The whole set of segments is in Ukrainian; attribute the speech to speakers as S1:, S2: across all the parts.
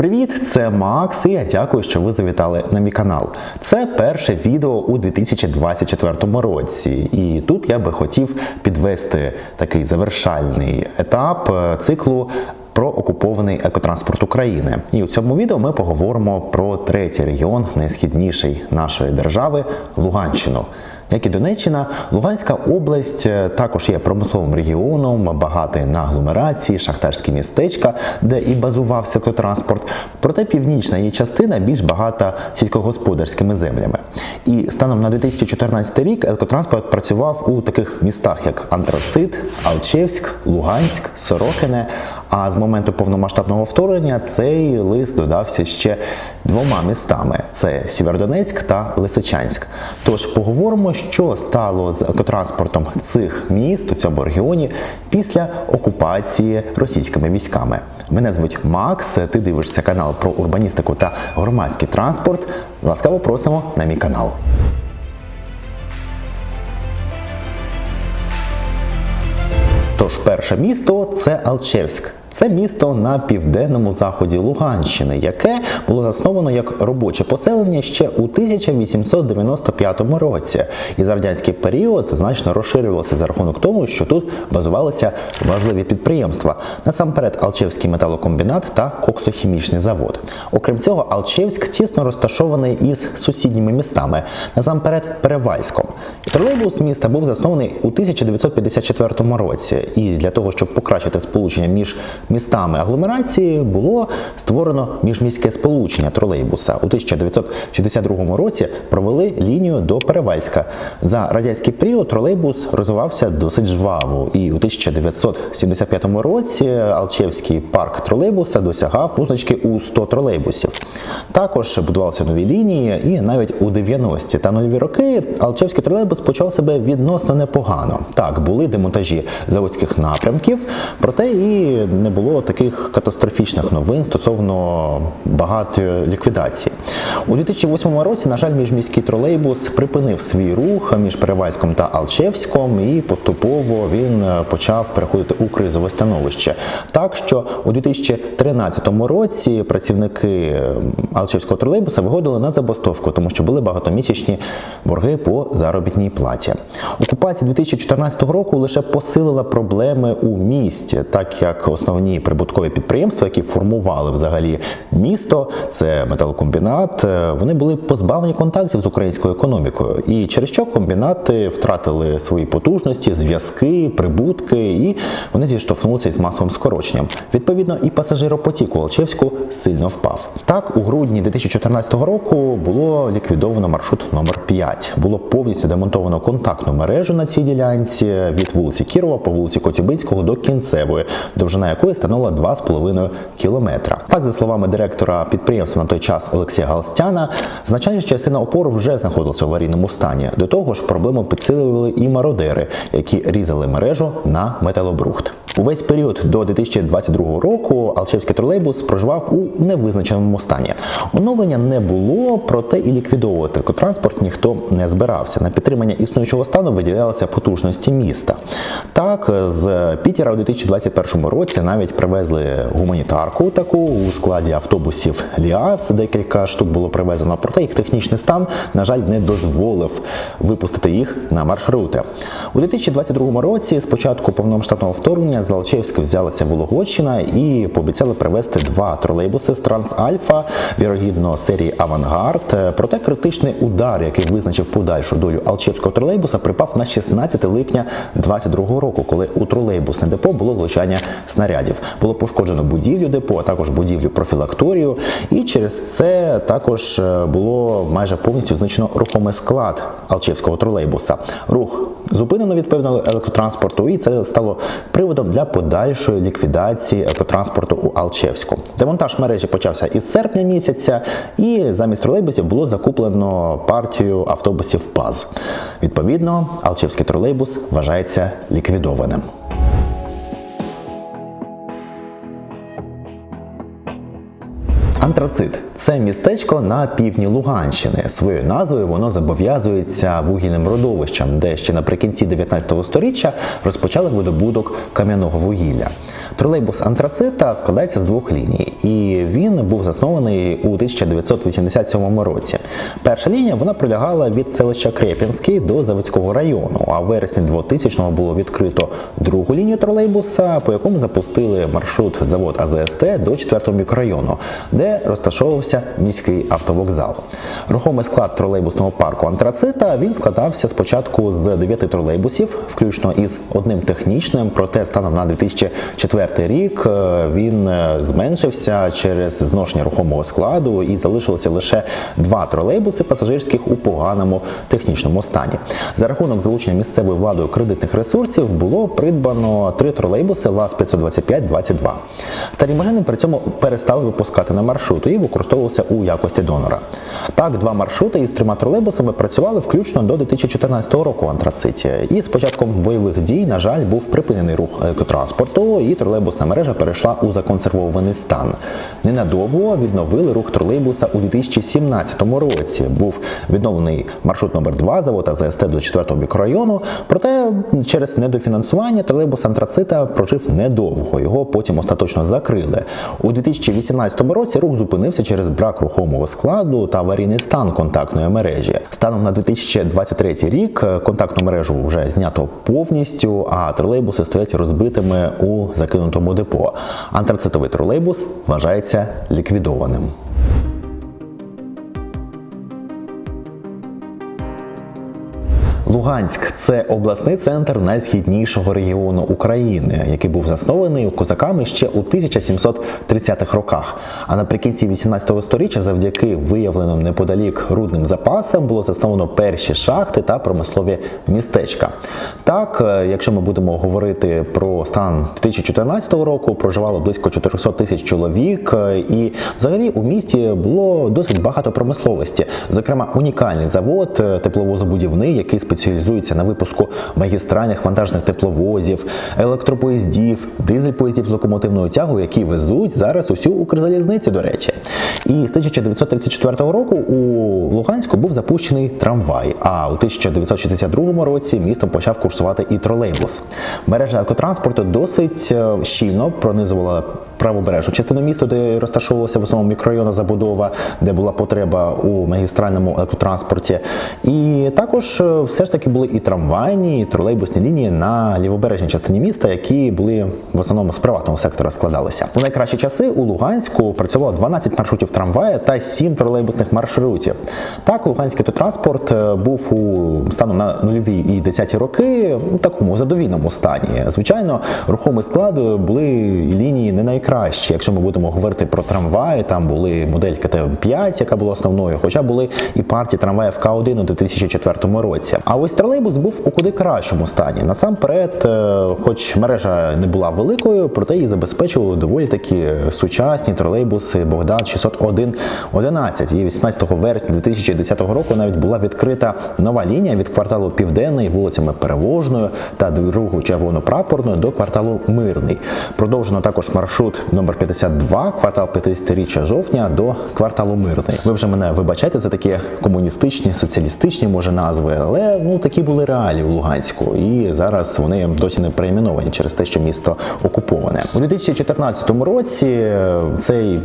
S1: Привіт, це Макс, і я дякую, що ви завітали на мій канал. Це перше відео у 2024 році, і тут я би хотів підвести такий завершальний етап е, циклу. Про окупований екотранспорт України, і у цьому відео ми поговоримо про третій регіон, найсхідніший нашої держави Луганщину. Як і Донеччина, Луганська область е, також є промисловим регіоном, багатий на агломерації, шахтарські містечка, де і базувався автотранспорт. Проте північна її частина більш багата сільськогосподарськими землями. І станом на 2014 рік електротранспорт працював у таких містах, як Антрацит, Алчевськ, Луганськ, Сорокине. А з моменту повномасштабного вторгнення цей лист додався ще двома містами: це Сєвєродонецьк та Лисичанськ. Тож поговоримо, що стало з автотранспортом цих міст у цьому регіоні після окупації російськими військами. Мене звуть Макс. Ти дивишся канал про урбаністику та громадський транспорт. Ласкаво просимо на мій канал. Тож перше місто це Алчевськ. Це місто на південному заході Луганщини, яке було засновано як робоче поселення ще у 1895 році, і за радянський період значно розширювалося за рахунок того, що тут базувалися важливі підприємства. Насамперед, Алчевський металокомбінат та коксохімічний завод. Окрім цього, Алчевськ тісно розташований із сусідніми містами, насамперед Перевальськом. Тролейбус міста був заснований у 1954 році, і для того, щоб покращити сполучення між містами агломерації було створено міжміське сполучення тролейбуса. У 1962 році провели лінію до Перевальська. За радянський період тролейбус розвивався досить жваво, і у 1975 році Алчевський парк тролейбуса досягав позначки у 100 тролейбусів. Також будувалися нові лінії, і навіть у 90-ті та нульові роки Алчевський тролейбус почав себе відносно непогано. Так, були демонтажі заводських напрямків, проте і не було таких катастрофічних новин стосовно багатої ліквідації. У 2008 році, на жаль, міжміський тролейбус припинив свій рух між Перевальськом та Алчевськом, і поступово він почав переходити у кризове становище. Так що у 2013 році працівники Алчевського тролейбуса виходили на забастовку, тому що були багатомісячні борги по заробітній платі. Окупація 2014 року лише посилила проблеми у місті, так як основні прибуткові підприємства, які формували взагалі місто, це металокомбінат, е, вони були позбавлені контактів з українською економікою. І через що комбінати втратили свої потужності, зв'язки, прибутки, і вони зіштовхнулися із масовим скороченням. Відповідно, і пасажиропотік у Алчевську сильно впав. Так, у грудні 2014 року було ліквідовано маршрут номер 5 Було повністю демонтовано контактну мережу на цій ділянці від вулиці Кірова по вулиці Коцюбинського до кінцевої, довжина якої становила 2,5 кілометра. Так, за словами директора підприємства на той час Олексія Галстяна, значна частина опору вже знаходилася в аварійному стані. До того ж, проблему підсилювали і мародери, які різали мережу на металобрухт. Увесь період до 2022 року Алчевський тролейбус проживав у невизначеному стані. Оновлення не було, проте і ліквідовувати екотранспорт ніхто не збирався. На підтримання існуючого стану виділялися потужності міста. Так, з Пітера у 2021 році навіть привезли гуманітарку таку у складі автобусів Ліас. Декілька штук було привезено, проте їх технічний стан, на жаль, не дозволив випустити їх на маршрути. У 2022 році, з початку повномасштабного вторгнення, з Алчевська взялася Вологодщина і пообіцяли привезти два тролейбуси з Трансальфа, вірогідно серії Авангард. Проте критичний удар, який визначив подальшу долю Алчевського тролейбуса, припав на 16 липня 2022 року, коли у тролейбусне депо було влучання снарядів. Було пошкоджено будівлю депо, а також будівлю профілакторію. І через це також е, було майже повністю знищено рухомий склад Алчевського тролейбуса. Рух зупинено відповідно електротранспорту, і це стало приводом для подальшої ліквідації електротранспорту у Алчевську. Демонтаж мережі почався із серпня місяця, і замість тролейбусів було закуплено партію автобусів ПАЗ. Відповідно, Алчевський тролейбус вважається ліквідованим. Антрацит це містечко на півдні Луганщини. Своєю назвою воно зобов'язується вугільним родовищем, де ще наприкінці 19 століття розпочали видобуток кам'яного вугілля. Тролейбус антрацита складається з двох ліній, і він був заснований у 1987 році. Перша лінія вона пролягала від селища Крепінський до Заводського району. А в вересні 2000-го було відкрито другу лінію тролейбуса, по якому запустили маршрут завод АЗСТ до 4-го мікрорайону, де розташовувався міський автовокзал. Рухомий склад тролейбусного парку антрацита він складався спочатку з 9 тролейбусів, включно із одним технічним. Проте станом на 2004 рік е, він е, зменшився через зношення рухомого складу і залишилося лише два тролейбуси пасажирських у поганому технічному стані. За рахунок залучення місцевою владою кредитних ресурсів було придбано три тролейбуси ЛАЗ 525-22. Старі машини при цьому перестали випускати на маршруту і використовувалися у якості донора. Так, два маршрути із трьома тролейбусами працювали включно до 2014 року в антрациті. І з початком бойових дій, на жаль, був припинений рух екотранспорту, і тролейбусна мережа перейшла у законсервований стан. Ненадовго відновили рух тролейбуса у 2017 році. Був відновлений маршрут номер 2 завод АЗСТ до 4-го мікрорайону. Проте через недофінансування тролейбус антрацита прожив недовго. Його потім остаточно закрили. У 2018 році рух зупинився через брак рухомого складу та аварійний стан контактної мережі. Станом на 2023 рік е, контактну мережу вже знято повністю, а тролейбуси стоять розбитими у закинутому депо. Антрацитовий тролейбус вважається ліквідованим. Луганськ це обласний центр найсхіднішого регіону України, який був заснований козаками ще у 1730-х роках. А наприкінці 18 століття, завдяки виявленим неподалік рудним запасам, було засновано перші шахти та промислові містечка. Так, е, якщо ми будемо говорити про стан 2014 року, проживало близько 400 тисяч чоловік, е, і взагалі у місті було досить багато промисловості, зокрема унікальний завод е, тепловозобудівний, який спеціалізується на випуску магістральних вантажних тепловозів, електропоїздів, дизель-поїздів з локомотивною тягою, які везуть зараз усю Укрзалізницю, до речі. І з 1934 року у Луганську був запущений трамвай. А у 1962 році містом почав курсувати і тролейбус. Мережа екотранспорту досить е, щільно пронизувала правобережну частину міста, де розташовувалася в основному мікрорайонна забудова, де була потреба у магістральному електротранспорті. І також е, все ж таки були і трамвайні, і тролейбусні лінії на лівобережній частині міста, які були в основному з приватного сектора складалися. У найкращі часи у Луганську працювало 12 маршрутів трамвая та 7 тролейбусних маршрутів. Так, Луганський транспорт е, був у станом на нульові і 10-ті роки у такому задовільному стані. Звичайно, рухомий склад були лінії не найкращі. Якщо ми будемо говорити про трамваї, там були модель КТМ-5, яка була основною, хоча були і партії трамваїв К1 у 2004 році. А ось тролейбус був у куди кращому стані. Насамперед, е, хоч мережа не була великою, проте її забезпечували доволі такі сучасні тролейбуси Богдан 601 11. І 18 вересня 2010 року навіть була відкрита нова лінія від кварталу Південний вулицями Перевожною та другу червоно-прапорною до кварталу Мирний. Продовжено також маршрут номер 52, квартал 50-річчя жовтня до кварталу Мирний. Ви вже мене вибачайте за такі комуністичні, соціалістичні може назви, але ну такі були реалії у Луганську, і зараз вони досі не перейменовані через те, що місто окуповане. У 2014 році цей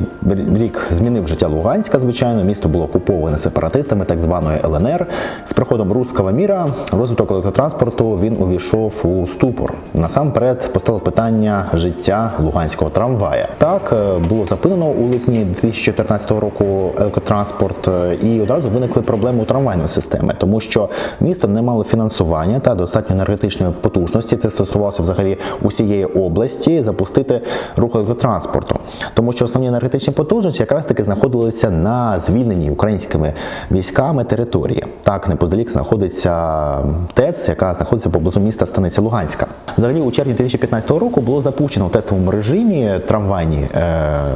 S1: рік змінив життя Луганська. Звичайно, місто було окуповане сепаратистами так званої ЛНР. З приходом руського міра розвиток електротранспорту він увійшов у ступор. Насамперед постало питання життя луганського трамвая. Так е, було зупинено у липні 2014 року електротранспорт, е, і одразу виникли проблеми у трамвайної системи, тому що місто не мало фінансування та достатньо енергетичної потужності. Це стосувалося взагалі усієї області запустити рух електротранспорту, тому що основні енергетичні потужності якраз таки знаходилися на звільненій українськими військами території. Так неподалік знаходиться ТЕЦ, яка знаходиться поблизу міста Станиця Луганська. Взагалі, у червні 2015 року було запущено у тестовому режимі трамвайні е,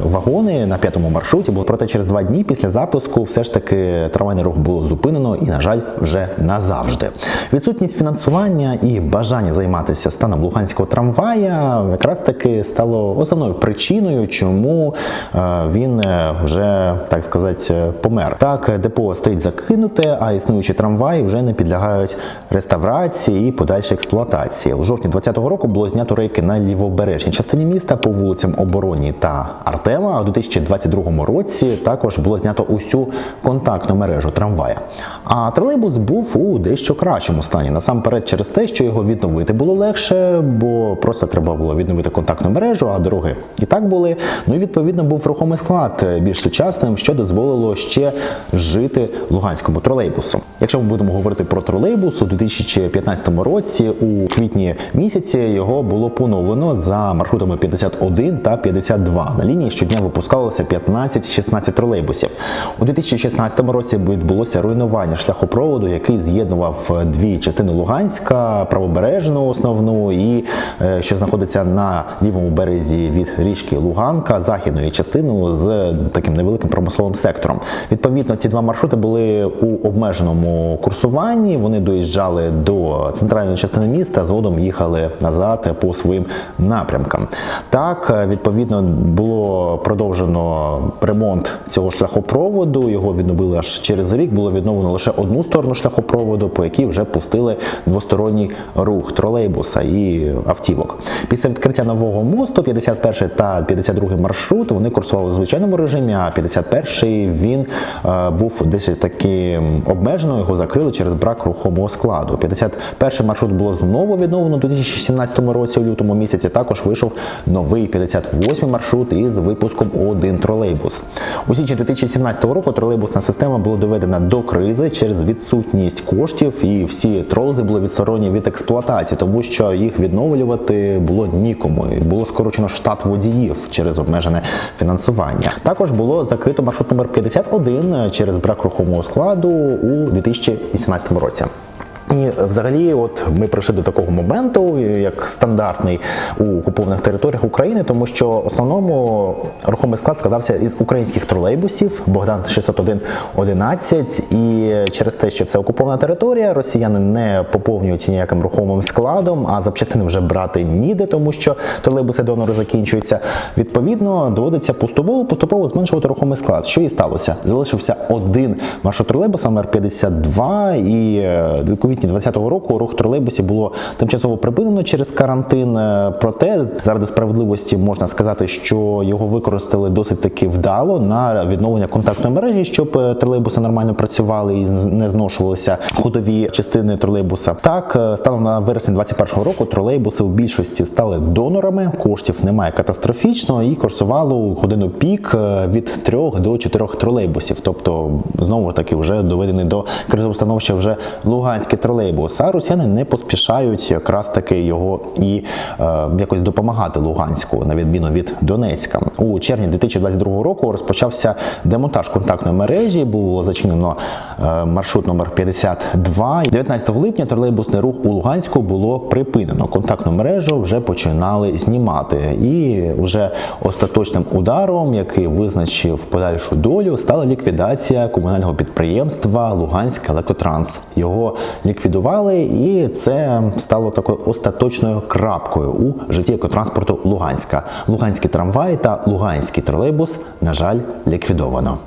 S1: вагони на п'ятому маршруті. Проте через два дні після запуску все ж таки трамвайний рух було зупинено і, на жаль, вже назавжди. Відсутність фінансування і бажання займатися станом луганського трамвая якраз таки стало основною причиною, чому е, він е, вже так сказати помер. Так, депо стоїть закинуте, а існуючі трамваї вже не підлягають реставрації і подальшій експлуатації. У жовтні 2020 року було знято рейки на лівобережній частині міста по вулицям Обороні та Артема. У 2022 році також було знято усю контактну мережу трамвая. А тролейбус був у дещо кращому стані. Насамперед, через те, що його відновити було легше, бо просто треба було відновити контактну мережу, а дороги і так були. Ну і відповідно був рухомий склад більш сучасним, що дозволило ще жити луганському тролейбусу. Якщо ми будемо говорити про тролейбус, у 2015 році, у квітні місяці, його було поновлено за маршрутами 51 та 52. На лінії щодня випускалося 15-16 тролейбусів. У 2016 році відбулося руйнування шляхопроводу, який з'єднував дві частини Луганська, правобережну основну і е, що знаходиться на лівому березі від річки Луганка, західної частину з таким невеликим промисловим сектором. Відповідно, ці два маршрути були у обмеженому курсуванні. Вони доїжджали до центральної частини міста, згодом їхали назад по своїм напрямкам. Так, е, відповідно, було продовжено ремонт цього шляхопроводу. Його відновили аж через рік. Було відновлено лише одну сторону шляхопроводу, по якій вже пустили двосторонній рух тролейбуса і автівок. Після відкриття нового мосту 51 та 52 маршрут вони курсували у звичайному режимі. А 51 він е, був десь таким обмежено. Його закрили через брак рухомого складу. 51 маршрут було знову відновлено у 2017 році, у лютому місяці. Також вийшов новий 58 маршрут із випуском один тролейбус. У січні 2017 року тролейбусна система була доведена до кризи через відсутність коштів, і всі тролейбуси були відсторонені від експлуатації, тому що їх відновлювати було нікому. Було скорочено штат водіїв через обмежене фінансування. Також було закрито маршрут номер 51 через брак рухомого складу у 2018 році. І взагалі, от ми прийшли до такого моменту, як стандартний у окупованих територіях України, тому що в основному рухомий склад складався із українських тролейбусів Богдан 601 11 і через те, що це окупована територія, росіяни не поповнюються ніяким рухомим складом, а запчастини вже брати ніде, тому що тролейбуси донори закінчуються. Відповідно, доводиться поступово поступово зменшувати рухомий склад. Що і сталося? Залишився один маршрут тролейбуса номер 52 і е, у квітні 2020 року рух тролейбусів було тимчасово припинено через карантин. Е, Проте заради справедливості можна сказати, що його використали досить таки вдало на відновлення контактної мережі, щоб е, тролейбуси нормально працювали і не зношувалися ходові частини тролейбуса. Так, е, станом на вересень 2021 року тролейбуси у більшості стали донорами. Коштів немає катастрофічно і курсувало годину пік від 3 до 4 тролейбусів. Тобто, знову таки, вже доведений до кризового становища вже луганський тролейбус. А росіяни не поспішають якраз таки його і е, якось допомагати Луганську, на відміну від Донецька. У червні 2022 року розпочався демонтаж контактної мережі. Було зачинено е, маршрут номер 52. 19 липня тролейбусний рух у Луганську було припинено. Контактну мережу вже починали знімати. І вже остаточним ударом, який визначив подальшу долю, стала ліквідація комунального підприємства Луганськ Електротранс. Його ліквідували, і це стало такою остаточною крапкою у житті екотранспорту Луганська. Луганський трамвай та Луганський тролейбус, на жаль, ліквідовано.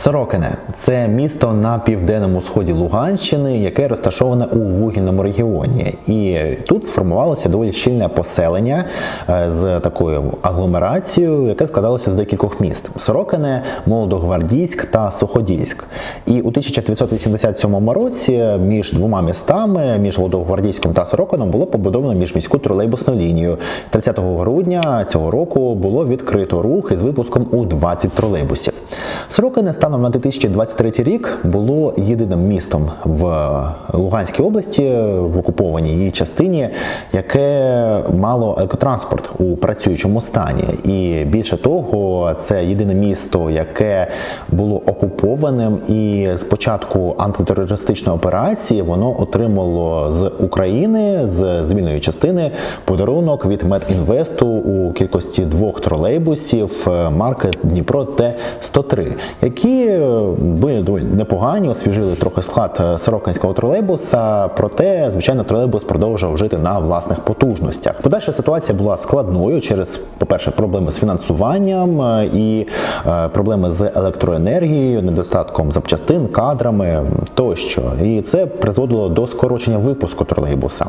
S1: Сорокине це місто на південному сході Луганщини, яке розташоване у вугільному регіоні. І тут сформувалося доволі щільне поселення е, з такою агломерацією, яке складалося з декількох міст: Сорокине, Молодогвардійськ та Суходільськ. І у 1987 році між двома містами, між Молодогвардійськом та Сорокином, було побудовано міжміську тролейбусну лінію. 30 грудня цього року було відкрито рух із випуском у 20 тролейбусів. Сорокине станом на 2023 рік було єдиним містом в Луганській області, в окупованій її частині, яке мало електротранспорт у працюючому стані. І більше того, це єдине місто, яке було окупованим, і з початку антитерористичної операції воно отримало з України з звільної частини подарунок від Медінвесту у кількості двох тролейбусів е, марки Дніпро Т-103, які е, були доволі непогані, освіжили трохи склад е, сорокинського тролейбуса. Проте, звичайно, тролейбус продовжував жити на власних потужностях. Подальша ситуація була складною через, по-перше, проблеми з фінансуванням е, і е, проблеми з електроенергією, недостатком запчастин, кадрами тощо. І це призводило до скорочення випуску тролейбуса.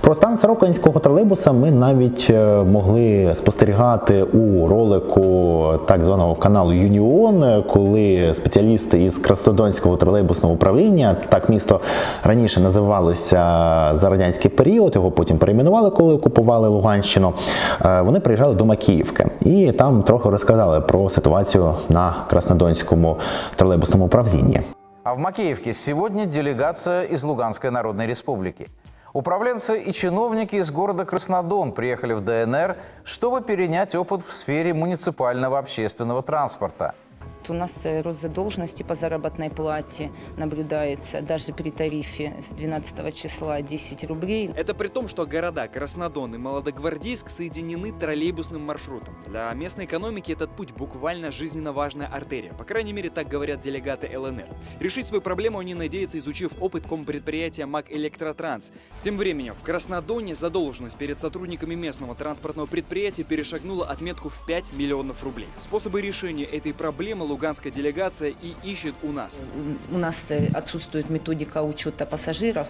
S1: Про стан сорокинського тролейбуса ми навіть е, могли спостерігати у ролику так званого каналу Юніон, коли спеціалісти із Краснодонського тролейбусного управління, так місто раніше називалося за радянський період, його потім перейменували, коли окупували Луганщину. е, Вони приїжджали до Макіївки і там трохи розказали про ситуацію на Краснодонському тролейбусному управлінні.
S2: А в Макеевке сегодня делегация из Луганской Народной Республики. Управленцы и чиновники из города Краснодон приехали в ДНР, чтобы перенять опыт в сфере муниципального общественного транспорта.
S3: У нас э, рост задолженности по заработной плате наблюдается даже при тарифе с 12 числа 10 рублей.
S4: Это при том, что города Краснодон и Молодогвардейск соединены троллейбусным маршрутом. Для местной экономики этот путь буквально жизненно важная артерия. По крайней мере, так говорят делегаты ЛНР. Решить свою проблему они надеются, изучив опыт компредприятия МАК Электротранс. Тем временем, в Краснодоне задолженность перед сотрудниками местного транспортного предприятия перешагнула отметку в 5 миллионов рублей. Способы решения этой проблемы луганская делегация и ищет у нас.
S3: У нас э, отсутствует методика учета пассажиров.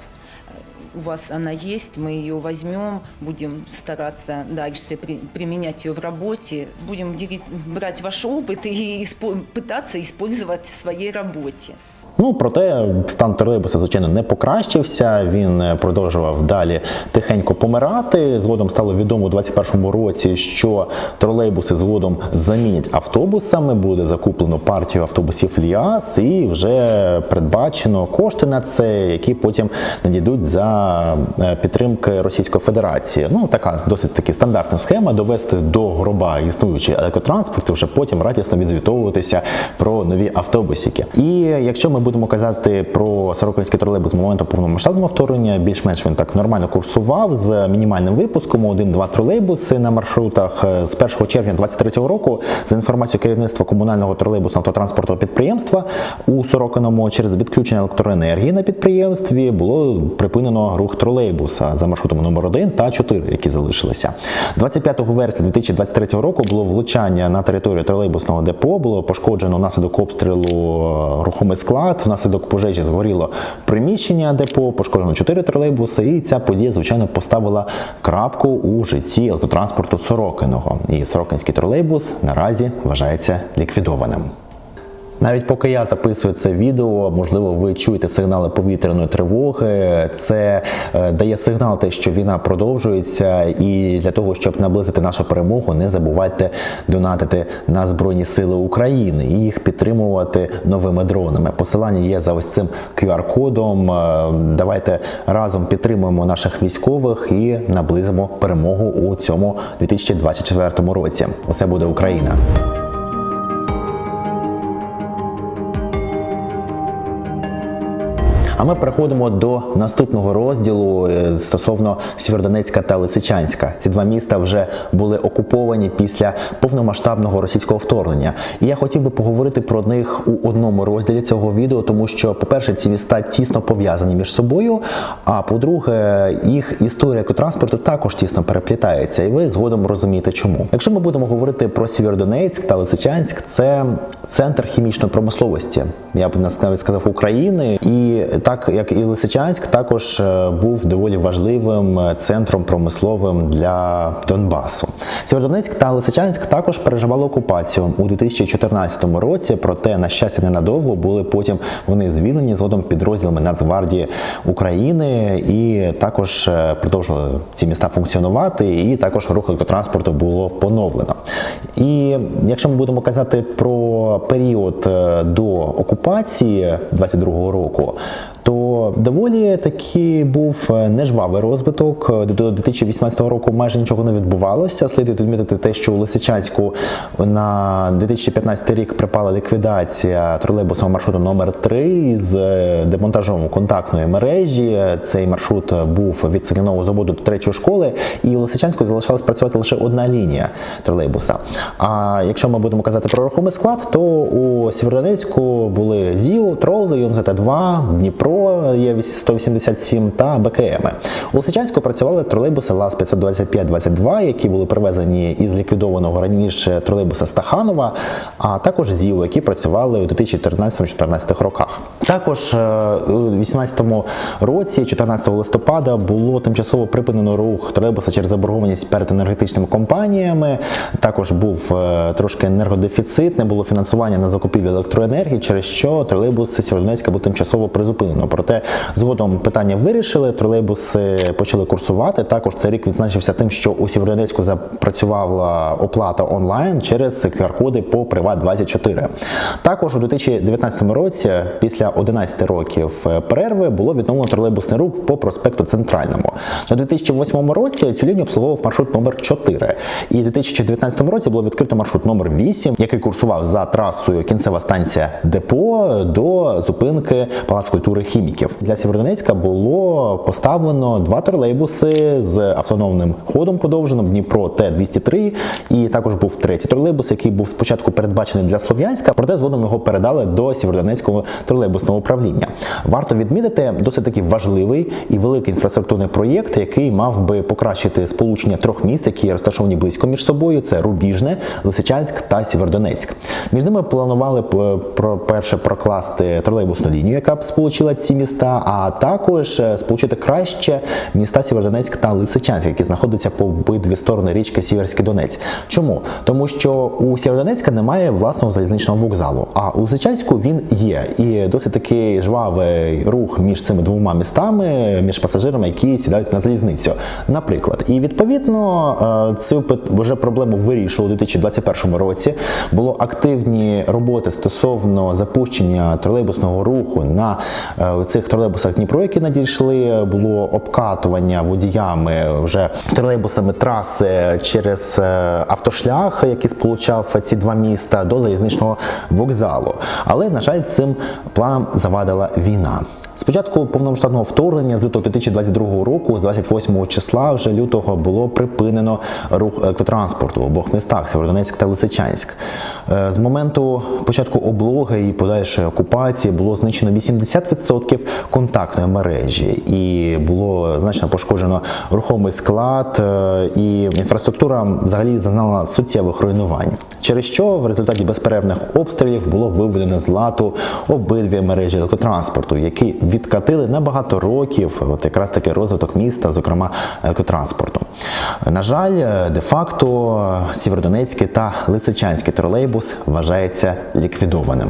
S3: Э, У вас она есть, мы ее возьмем, будем стараться дальше при- применять ее в работе, будем дели- брать ваш опыт и испо- пытаться использовать в своей работе.
S1: Ну, проте стан тролейбуса, звичайно, не покращився. Він е, продовжував далі тихенько помирати. Згодом стало відомо у 2021 році, що тролейбуси згодом замінять автобусами. Буде закуплено партію автобусів Ліас, і вже передбачено кошти на це, які потім надійдуть за е, підтримки Російської Федерації. Ну, така досить таки стандартна схема довести до гроба існуючий електротранспорт, і вже потім радісно відзвітовуватися про нові автобусики. І якщо ми будемо казати про Сорокинський тролейбус з моменту повномасштабного вторгнення, більш-менш він так нормально курсував з мінімальним випуском один-два тролейбуси на маршрутах Е, з 1 червня 2023 року. За інформацією керівництва комунального тролейбусного автотранспортного підприємства у Сорокиному через відключення електроенергії на підприємстві було припинено рух тролейбуса за маршрутами номер 1 та 4, які залишилися. 25 вересня 2023 року було влучання на територію тролейбусного депо. Було пошкоджено внаслідок обстрілу е, рухомий склад. Внаслідок пожежі згоріло приміщення депо, пошкоджено 4 тролейбуси. І ця подія, звичайно, поставила крапку у житті електротранспорту Сорокиного. І Сорокинський тролейбус наразі вважається ліквідованим. Навіть поки я записую це відео, можливо, ви чуєте сигнали повітряної тривоги. Це е, дає сигнал, те, що війна продовжується, і для того, щоб наблизити нашу перемогу, не забувайте донатити на Збройні Сили України і їх підтримувати новими дронами. Посилання є за ось цим QR-кодом. Е, Давайте разом підтримуємо наших військових і наблизимо перемогу у цьому 2024 році. Усе буде Україна! А ми переходимо до наступного розділу е, стосовно Сєвєродонецька та Лисичанська. Ці два міста вже були окуповані після повномасштабного російського вторгнення. І я хотів би поговорити про них у одному розділі цього відео, тому що, по-перше, ці міста тісно пов'язані між собою. А по-друге, їх історія екотранспорту також тісно переплітається, і ви згодом розумієте, чому. Якщо ми будемо говорити про Сєвєродонецьк та Лисичанськ, це центр хімічної промисловості. Я б навіть сказав України, і так як і Лисичанськ, також е, був доволі важливим е, центром промисловим для Донбасу. Сєвєродонецьк та Лисичанськ також переживали окупацію у 2014 році, проте, на щастя, ненадовго були потім вони звільнені згодом підрозділами Нацгвардії України і також е, продовжували ці міста функціонувати, і також рух електротранспорту було поновлено. І якщо ми будемо казати про період до окупації 22-го року, то доволі таки був е, нежвавий розвиток. Е, До 2018 року майже нічого не відбувалося. Слід відмітити те, що у Лисичанську на 2015 рік припала ліквідація тролейбусного маршруту номер 3 з е, демонтажом контактної мережі. Цей маршрут був від Циганового заводу до третьої школи, і у Лисичанську залишалась працювати лише одна лінія тролейбуса. А якщо ми будемо казати про рухомий склад, то у Сєвєродонецьку були ЗІУ, Тролзи, ЮМЗТ-2, Дніпро є 187 та БКМ. У Лисичанську працювали тролейбуси ЛАЗ 525-22, які були привезені із ліквідованого раніше тролейбуса Стаханова, а також ЗІУ, які працювали у 2013-2014 роках. Також е, у 2018 році, 14 листопада, було тимчасово припинено рух тролейбуса через заборгованість перед енергетичними компаніями. Також був е, трошки енергодефіцит, не було фінансування на закупівлю електроенергії, через що тролейбус Сєвєродонецька був тимчасово призупинено. Проте згодом питання вирішили, тролейбуси почали курсувати. Також цей рік відзначився тим, що у Сєвєродонецьку запрацювала оплата онлайн через QR-коди по Приват24. Також у 2019 році, після 11 років перерви, було відновлено тролейбусний рух по проспекту Центральному. У 2008 році цю лінію обслуговував маршрут номер 4. І у 2019 році було відкрито маршрут номер 8, який курсував за трасою кінцева станція депо до зупинки Палац культури хіміків. Для Сєвєродонецька було поставлено два тролейбуси з автономним ходом подовженим Дніпро Т-203. І також був третій тролейбус, який був спочатку передбачений для Слов'янська, проте згодом його передали до Сєвєродонецького тролейбусного управління. Варто відмітити досить таки важливий і великий інфраструктурний проєкт, який мав би покращити сполучення трьох міст, які розташовані близько між собою. Це Рубіжне, Лисичанськ та Сєвєродонецьк. Між ними планували про перше прокласти тролейбусну лінію, яка б сполучила ці міста, а також е, сполучити краще міста Сєвєродонецьк та Лисичанськ, які знаходяться по обидві сторони річки Сіверський Донець. Чому? Тому що у Сєвєродонецька немає власного залізничного вокзалу, а у Лисичанську він є. І досить такий жвавий рух між цими двома містами, між пасажирами, які сідають на залізницю. Наприклад, і відповідно е, цю вже проблему вирішили у 2021 році. Було активні роботи стосовно запущення тролейбусного руху на е, цих тролейбусах Дніпро, які надійшли. Було обкатування водіями вже тролейбусами траси через е, автошлях, який сполучав ці два міста до залізничного вокзалу. Але на жаль, цим планам завадила війна. Спочатку повномасштабного вторгнення з лютого 2022 року, з 28 числа вже лютого було припинено рух електротранспорту в обох містах Сєвєродонецьк та Лисичанськ. Е, З моменту початку облоги і подальшої окупації було знищено 80% контактної мережі і було значно пошкоджено рухомий склад, е, і інфраструктура взагалі зазнала суттєвих руйнувань. Через що в результаті безперервних обстрілів було виведено з ладу обидві мережі електротранспорту, які відкатили на багато років от якраз таки розвиток міста, зокрема електротранспорту. На жаль, де-факто Сєвєродонецький та Лисичанський тролейбус вважається ліквідованим.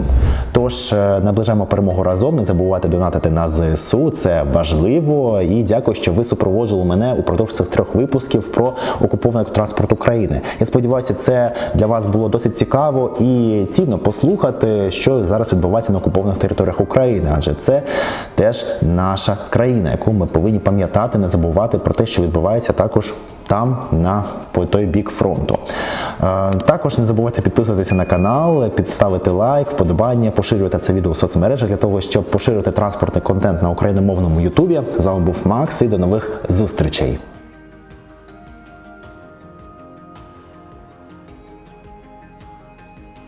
S1: Тож е, наближаємо перемогу разом. Не забувайте донатити на ЗСУ. Це важливо. І дякую, що ви супроводжували мене упродовж цих трьох випусків про окупований транспорт України. Я сподіваюся, це для вас було досить цікаво і цінно послухати, що зараз відбувається на окупованих територіях України, адже це теж наша країна, яку ми повинні пам'ятати, не забувати про те, що відбувається також. Там на по той бік фронту. Е, також не забувайте підписуватися на канал, підставити лайк, вподобання, поширювати це відео в соцмережах для того, щоб поширювати транспортний контент на україномовному Ютубі. З вами був Макс і до нових зустрічей.